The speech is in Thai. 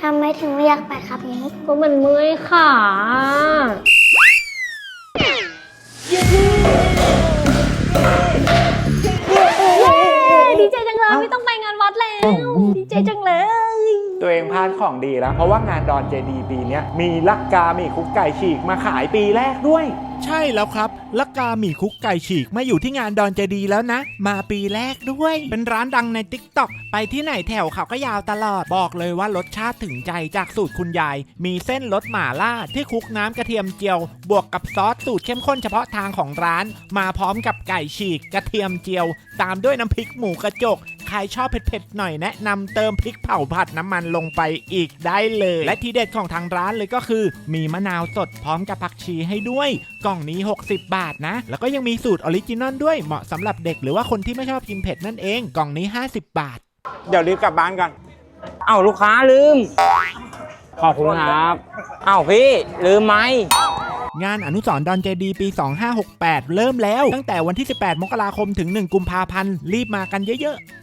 ทำไมถึงไม่อยากไปครับนี้ก็มันเมื่อยขาดีใจจังเลยไม่ต้องไปงานวัดแล้วดีใจจังเลย ตัวเองพลาดของดีแล้ว เพราะว่างานดอนเจดีปีเนี้ยมีลักกา มีคุกไก่ฉีกมาขายปีแรกด้วย ใช่แล้วครับลักกาหมี่คุกไก่ฉีกมาอยู่ที่งานดอนเจดีแล้วนะ มาปีแรกด้วย เป็นร้านดังในติ๊กต็อกไปที่ไหนแถวเขาก็ยาวตลอด บอกเลยว่ารสชาติถึงใจจากสูตรคุณยาย มีเส้นรสหม่าล่าที่คลุกน้ำกระเทียมเจียว บวกกับซอสสูตรเข้มข้นเฉพาะทางของร้าน มาพร้อมกับไก่ฉีกกระเทียมเจียว ตามด้วยน้ำพริกหมูกระจก ใครชอบเผ็ดๆหน่อยแนะนำเติมพริกเผาผัดน้ำมันลงไปอีกได้เลย และทีเด็ดของทางร้านเลยก็คือ มีมะนาวสดพร้อมกับผักชีให้ด้วย กล่องนี้ 60 บาทนะ แล้วก็ยังมีสูตรออริจินอลด้วยเหมาะสำหรับเด็กหรือว่าคนที่ไม่ชอบกินเผ็ดนั่นเองกล่องนี้ 50 บาท เดี๋ยวรีบกลับบ้านกันเอ้าลูกค้าลืม ขอบคุณครับเอ้าพี่ลืมไหมงานอนุสรณ์ดอนเจดีปี 2568 เริ่มแล้ว ตั้งแต่วันที่ 18 มกราคมถึง 1 กุมภาพันธ์ รีบมากันเยอะ ๆ